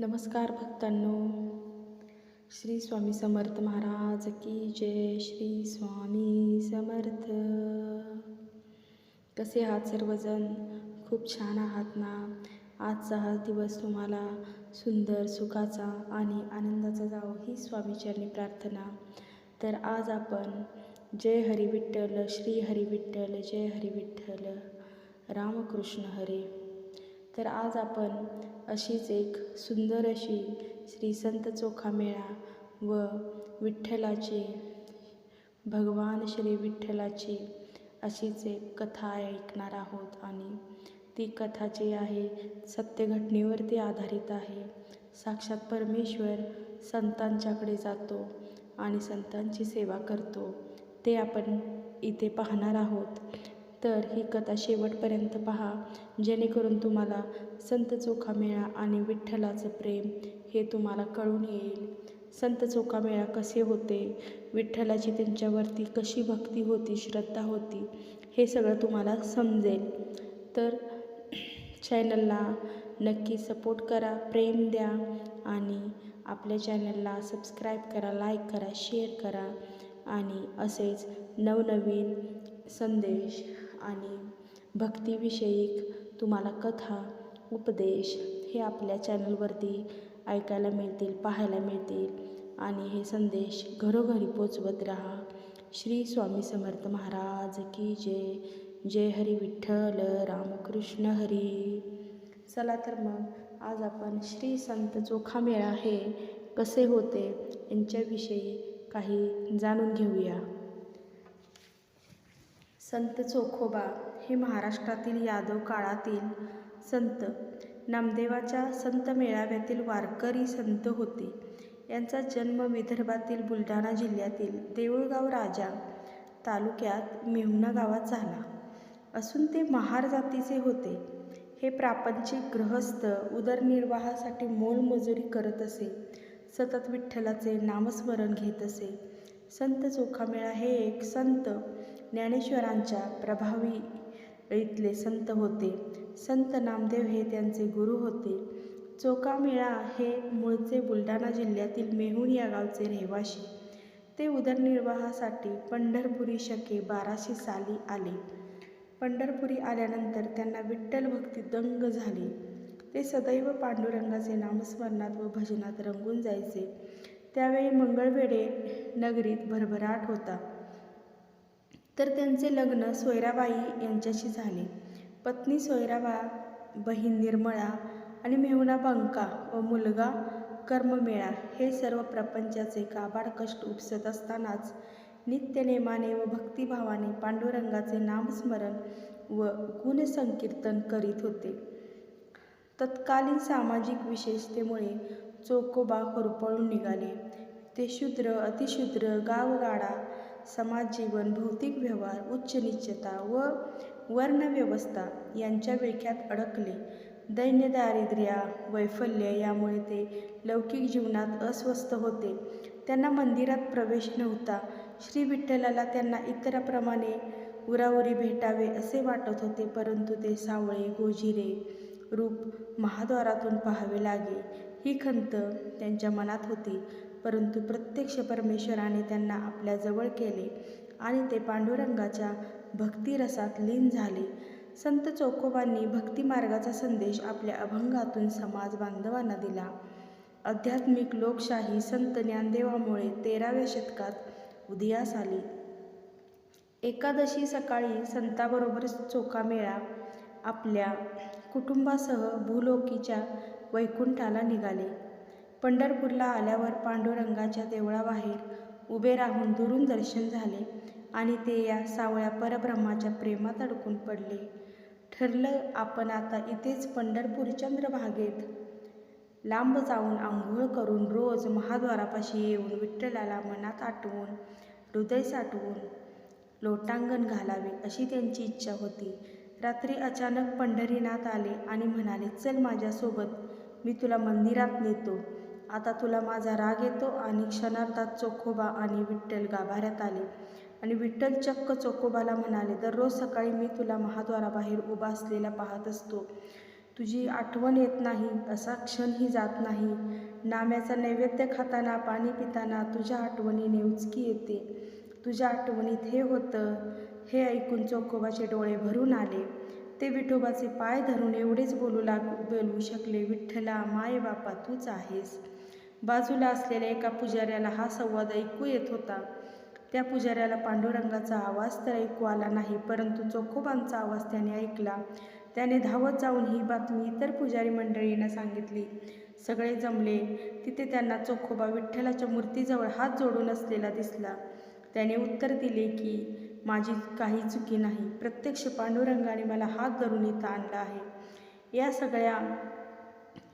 नमस्कार भक्तांनो. श्री स्वामी समर्थ महाराज की जय. श्री स्वामी समर्थ. कसे आहात सर्वजण? खूप छान आहात ना? आजचा हा दिवस तुम्हाला सुंदर सुखाचा आणि आनंदाचा जावो ही स्वामीचरणी प्रार्थना. तर आज आपण जय हरी विठ्ठल श्री हरी विठ्ठल जय हरी विठ्ठल रामकृष्ण हरे. तर आज आपण अशीच एक सुंदर अशी श्री संत चोखामेळा व विठ्ठलाची भगवान श्री विठ्ठलाची अशीच एक कथा ऐकणार आहोत आणि ती कथा जी आहे सत्यघटनेवरती आधारित आहे. साक्षात परमेश्वर संतांच्याकडे जातो आणि संतांची सेवा करतो. ते आपण इथे पाहणार आहोत. तर ही कथा शेवटपर्यंत पहा. जेणेकरून तुम्हाला संत चोखामेळा आणि विठ्ठलाचं प्रेम हे तुम्हाला कळून येईल. संत चोखामेळा कसे होते? विठ्ठलाची त्यांच्यावरती कशी भक्ती होती श्रद्धा होती हे सगळं तुम्हाला समजेल. तर चॅनलला नक्की सपोर्ट करा प्रेम द्या आणि आपल्या चॅनलला सबस्क्राईब करा लाईक करा शेअर करा आणि असेच नवनवीन संदेश आणि भक्तिविषयक तुम्हाला कथा उपदेश हे आपल्या चॅनलवरती ऐकायला मिळतील पाहायला मिळतील. आणि हे संदेश घरोघरी पोचवत राहा. श्री स्वामी समर्थ महाराज की जय. जय हरी विठ्ठल रामकृष्ण हरी. चला तर मग आज आपण श्री संत चोखामेळा हे कसे होते यांच्याविषयी काही जाणून घेऊया. संत चोखोबा हे महाराष्ट्रातील यादव काळातील संत. नामदेवाच्या संत मेळाव्यातील वारकरी संत होते. यांचा जन्म विदर्भातील बुलढाणा जिल्ह्यातील देऊळगाव राजा तालुक्यात मेहुणा गावात झाला. असून ते महार जातीचे होते. हे प्रापंचिक गृहस्थ उदरनिर्वाहासाठी मोलमजुरी करत असे. सतत विठ्ठलाचे नामस्मरण घेत असे. संत चोखामेळा हे एक संत. ज्ञानेश्वरांच्या प्रभावी इथले संत होते. संत नामदेव हे त्यांचे गुरु होते. चोखामेळा हे मूळचे बुलढाणा जिल्ह्यातील मेहून या गावचे रहिवाशी. ते उदरनिर्वाहासाठी पंढरपुरी शके बाराशे साली आले. पंढरपुरी आल्यानंतर त्यांना विठ्ठल भक्ती दंग झाली. ते सदैव पांडुरंगाचे नामस्मरणात व भजनात रंगून जायचे. त्यावेळी मंगळवेढे नगरीत भरभराट होता. तर त्यांचे लग्न सोयराबाई यांच्याशी झाले. पत्नी सोयराबा बहीण निर्मळा आणि मेहुणा बंका व मुलगा कर्ममेळा हे सर्व प्रपंचाचे काबाड कष्ट उपसत असतानाच नित्यनेमाने व भक्तिभावाने पांडुरंगाचे नामस्मरण व गुणसंकीर्तन करीत होते. तत्कालीन सामाजिक विशेषतेमुळे चोकोबा होरपळून निघाले. ते शूद्र अतिशूद्र गावगाडा समाजजीवन भौतिक व्यवहार उच्च निश्चता व वर्णव्यवस्था यांच्या विळख्यात अडकले. दैन्य दारिद्र्या वैफल्य यामुळे ते लौकिक जीवनात अस्वस्थ होते. त्यांना मंदिरात प्रवेश नव्हता. श्री विठ्ठलाला त्यांना इतराप्रमाणे उरावरी भेटावे असे वाटत होते परंतु ते सावळे गोजिरे रूप महाद्वारातून पाहावे लागे ही खंत त्यांच्या मनात होती. परंतु प्रत्यक्ष परमेश्वराने त्यांना आपल्या जवळ केले आणि ते पांडुरंगाच्या भक्तिरसात लीन झाले. संत चोखोबांनी भक्तिमार्गाचा संदेश आपल्या अभंगातून समाज बांधवांना दिला. आध्यात्मिक लोकशाही संत ज्ञानदेवामुळे तेराव्या शतकात उदयास आली. एकादशी सकाळी संताबरोबर चोखामेळा आपल्या कुटुंबासह भूलोकीच्या वैकुंठाला निघाले. पंढरपूरला आल्यावर पांडुरंगाच्या देवळाबाहेर उभे राहून दुरून दर्शन झाले आणि ते या सावळ्या परब्रह्माच्या प्रेमात अडकून पडले. ठरलं आपण आता इथेच पंढरपूर चंद्रभागेत. लांब जाऊन आंघोळ करून रोज महाद्वारापाशी येऊन विठ्ठलाला मनात आठवून हृदय साठवून लोटांगण घालावे अशी त्यांची इच्छा होती. रात्री अचानक पंढरीनाथ आले आणि म्हणाले चल माझ्यासोबत मी तुला मंदिरात नेतो. आता तुला माझा राग येतो आणि क्षणार्धात चोखोबा आणि विठ्ठल गाभाऱ्यात आले. आणि विठ्ठल चक्क चोखोबाला म्हणाले दररोज सकाळी मी तुला महाद्वाराबाहेर उभा असलेला पाहत असतो. तुझी आठवण येत नाही असा क्षणही जात नाही. नाम्याचा नैवेद्य खाताना पाणी पिताना तुझ्या आठवणीने उचकी येते. तुझ्या आठवणीत हे होतं हे ऐकून चोखोबाचे डोळे भरून आले. ते विठोबाचे पाय धरून एवढेच बोलू लाग बोलू शकले विठ्ठला माय बापा तूच आहेस. बाजूला असलेल्या एका पुजाऱ्याला हा संवाद ऐकू येत होता. त्या पुजाऱ्याला पांडुरंगाचा आवाज तर ऐकू आला नाही परंतु चोखोबांचा आवाज त्याने ऐकला. त्याने धावत जाऊन ही बातमी इतर पुजारी मंडळींना सांगितली. सगळे जमले. तिथे त्यांना चोखोबा विठ्ठलाच्या मूर्तीजवळ हात जोडून असलेला दिसला. त्याने उत्तर दिले की माझी काही चुकी नाही. प्रत्यक्ष पांडुरंगाने मला हात धरून इथं आणला आहे. या सगळ्या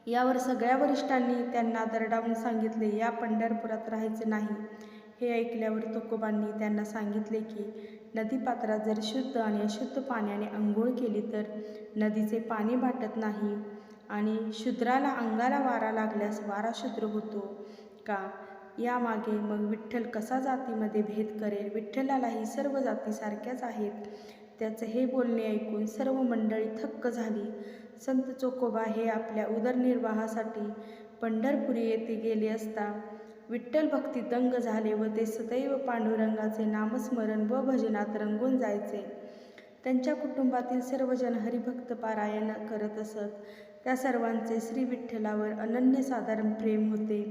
यावर सगळ्या वरिष्ठांनी त्यांना दरडावून सांगितले या पंढरपुरात राहायचं नाही. हे ऐकल्यावर तुकोबांनी त्यांना सांगितले की नदीपात्रात जर शुद्ध आणि अशुद्ध पाण्याने आंघोळ केली तर नदीचे पाणी भाटत नाही आणि शूद्राला अंगाला वारा लागल्यास वारा शूद्र होतो का? यामागे मग विठ्ठल कसा जातीमध्ये भेद करेल? विठ्ठलालाही सर्व जाती सारख्याच आहेत. त्याचं हे बोलणे ऐकून सर्व मंडळी थक्क झाली. संत चोकोबा हे आपल्या उदरनिर्वाहासाठी पंढरपुरी येथे गेले असता विठ्ठल भक्ती दंग झाले व ते सदैव पांडुरंगाचे नामस्मरण व भजनात रंगून जायचे. त्यांच्या कुटुंबातील सर्वजण हरिभक्त पारायण करत असत. त्या सर्वांचे श्री विठ्ठलावर अनन्यसाधारण प्रेम होते.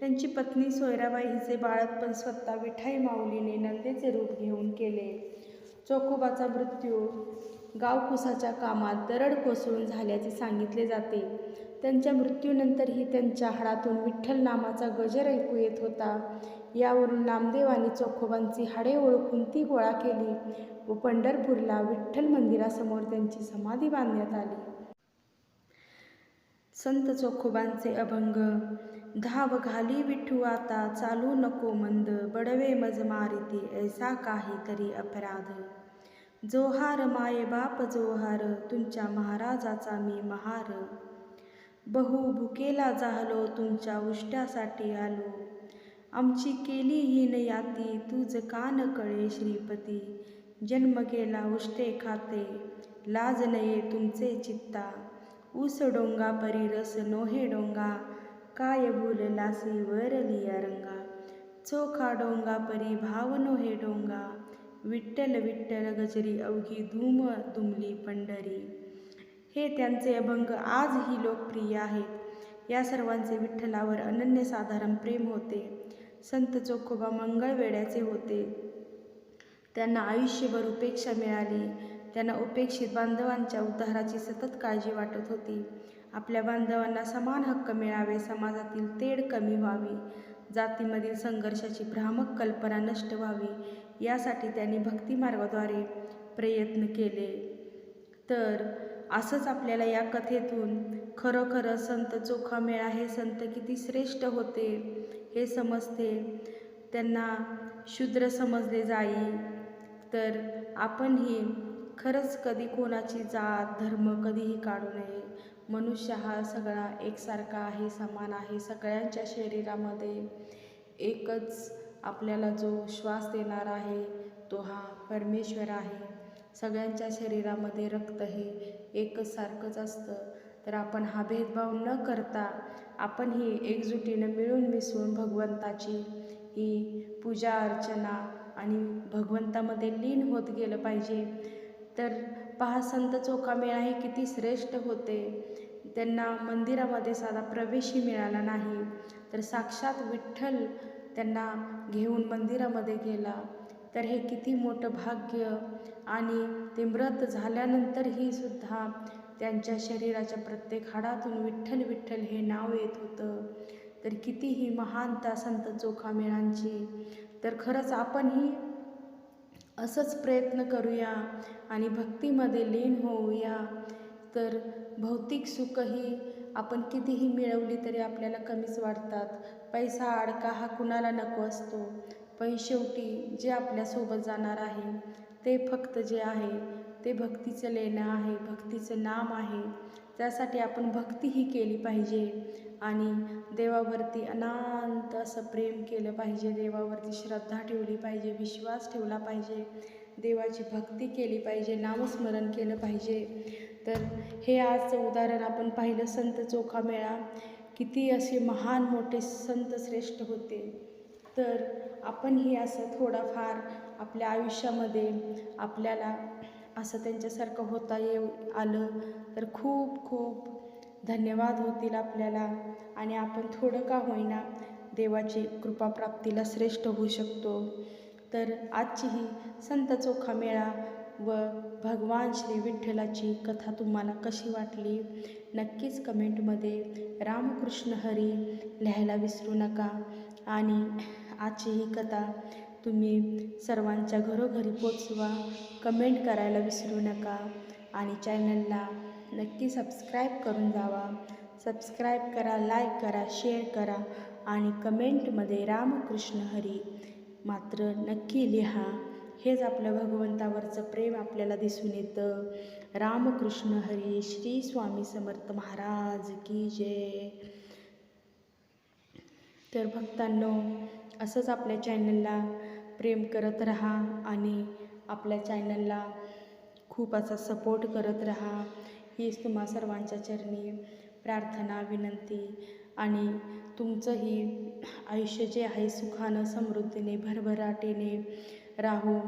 त्यांची पत्नी सोयराबाई हिचे बाळतपण स्वतः विठाई माऊलीने नंदेचे रूप घेऊन केले चोकोबाचा मृत्यू गावकुसाच्या कामात दरड कोसळून झाल्याचे सांगितले जाते. त्यांच्या मृत्यूनंतरही त्यांच्या हाडातून विठ्ठल नामाचा गजर ऐकू येत होता. यावरून नामदेवानी चोखोबांची हाडे ओळखून ती गोळा केली व पंढरपूरला विठ्ठल मंदिरासमोर त्यांची समाधी बांधण्यात आली. संत चोखोबांचे अभंग धाव घाली विठू आता चालू नको मंद बडवे मज मारिती ऐसा काहीतरी अपराध. जोहार माये बाप जोहार तुमच्या महाराजाचा मी महार. बहु भुकेला जाहलो तुमच्या उष्ट्यासाठी आलो. आमची केली हीन याती तुझ कान कळे श्रीपती. जन्म केला उष्टे खाते लाज नये तुमचे चित्ता. ऊस डोंगा परी रस नोहे डोंगा. काय भूललासी वरलिया रंगा. चोखा डोंगा परी भाव नोहे डोंगा. विठ्ठल विठ्ठल गजरी अवघी धूम दुमली पंढरी. हे त्यांचे अभंग आजही लोकप्रिय आहेत. या सर्वांचे विठ्ठलावर अनन्यसाधारण प्रेम होते. संत चोखोबा मंगळवेड्याचे होते. त्यांना आयुष्यभर उपेक्षा मिळाली. त्यांना उपेक्षित बांधवांच्या उद्धाराची सतत काळजी वाटत होती. आपल्या बांधवांना समान हक्क मिळावे समाजातील तेढ कमी व्हावी. जातीमधील संघर्षाची भ्रामक कल्पना नष्ट व्हावी. यासाठी त्यांनी भक्तिमार्गाद्वारे प्रयत्न केले. तर असंच आपल्याला या कथेतून खरोखर संत चोखा मेळा हे संत किती श्रेष्ठ होते हे समजते. त्यांना शूद्र समजले जाई. तर आपणही खरंच कधी कोणाची जात धर्म कधीही काढू नये. मनुष्य हा सगळा एकसारखा आहे समान आहे सगळ्यांच्या शरीरामध्ये. एकच आपल्याला जो श्वास देणार आहे तो हा परमेश्वर आहे. सगळ्यांच्या शरीरामध्ये रक्त हे एकच सारखंच असतं. तर आपण हा भेदभाव न करता आपण ही एकजुटीनं मिळून मिसळून भगवंताची ही पूजा अर्चना आणि भगवंतामध्ये लीन होत गेलं पाहिजे. तर पहा संत चोखामेळा हे किती श्रेष्ठ होते. त्यांना मंदिरामध्ये साधा प्रवेशही मिळाला नाही. तर साक्षात विठ्ठल त्यांना घेऊन मंदिरामध्ये गेला. तर हे किती मोठं भाग्य आणि ते व्रत झाल्यानंतरही सुद्धा त्यांच्या शरीराच्या प्रत्येक हाडातून विठ्ठल विठ्ठल हे नाव येत होतं. तर कितीही महानता संत चोखामेळांची तर खरंच आपणही असंच प्रयत्न करूया आणि भक्तीमध्ये लीन होऊया. तर भौतिक सुखही आपण कितीही मिळवली तरी आपल्याला कमीच वाटतात. पैसा अडका हा कुणाला नको असतो. पण शेवटी जे आपल्यासोबत जाणार आहे ते फक्त जे आहे ते भक्तीचं लेणं आहे भक्तीचं नाम आहे. त्यासाठी आपण भक्तीही केली पाहिजे. आणि देवावरती अनांत असं प्रेम केलं पाहिजे देवावरती श्रद्धा ठेवली पाहिजे विश्वास ठेवला पाहिजे. देवाची भक्ती केली पाहिजे नामस्मरण केलं पाहिजे. तर हे आजचं उदाहरण आपण पाहिलं संत चोखामेळा. किती असे महान मोठे संत श्रेष्ठ होते. तर आपणही असं थोडाफार आपल्या आयुष्यामध्ये आपल्याला असं त्यांच्यासारखं होता येऊ आलं तर खूप खूप धन्यवाद होतील आपल्याला. आणि आपण थोडं का होईना देवाची कृपाप्राप्तीला श्रेष्ठ होऊ शकतो. तर आजची ही संत चोखा मेळा व भगवान श्री विठ्ठलाची कथा तुम्हाला कशी वाटली? नक्कीच कमेंटमध्ये रामकृष्ण हरी लिहायला विसरू नका. आणि आजची ही कथा तुम्ही सर्वांच्या घरोघरी पोचवा कमेंट करायला विसरू नका आणि चॅनलला नक्की सबस्क्राईब करून जावा. सबस्क्राईब करा लाईक करा शेअर करा आणि कमेंटमध्ये रामकृष्ण हरी मात्र नक्की लिहा. हेच आपल्या भगवंतावरचं प्रेम आपल्याला दिसून येतं. रामकृष्ण हरी श्री स्वामी समर्थ महाराज की जय. तर भक्तांनो असंच आपल्या चॅनलला प्रेम करत राहा आणि आपल्या चॅनलला खूप असा सपोर्ट करत राहा. हीच तुम्हा सर्वांच्या चरणी प्रार्थना विनंती आणि तुमचंही आयुष्य जे आहे सुखानं समृद्धीने भरभराटीने राहो.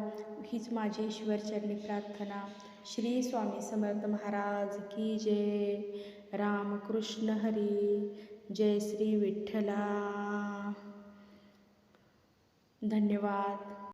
हीच माझी ईश्वरचरणी प्रार्थना. श्री स्वामी समर्थ महाराज की जय. रामकृष्ण हरी. जय श्री विठ्ठला. धन्यवाद.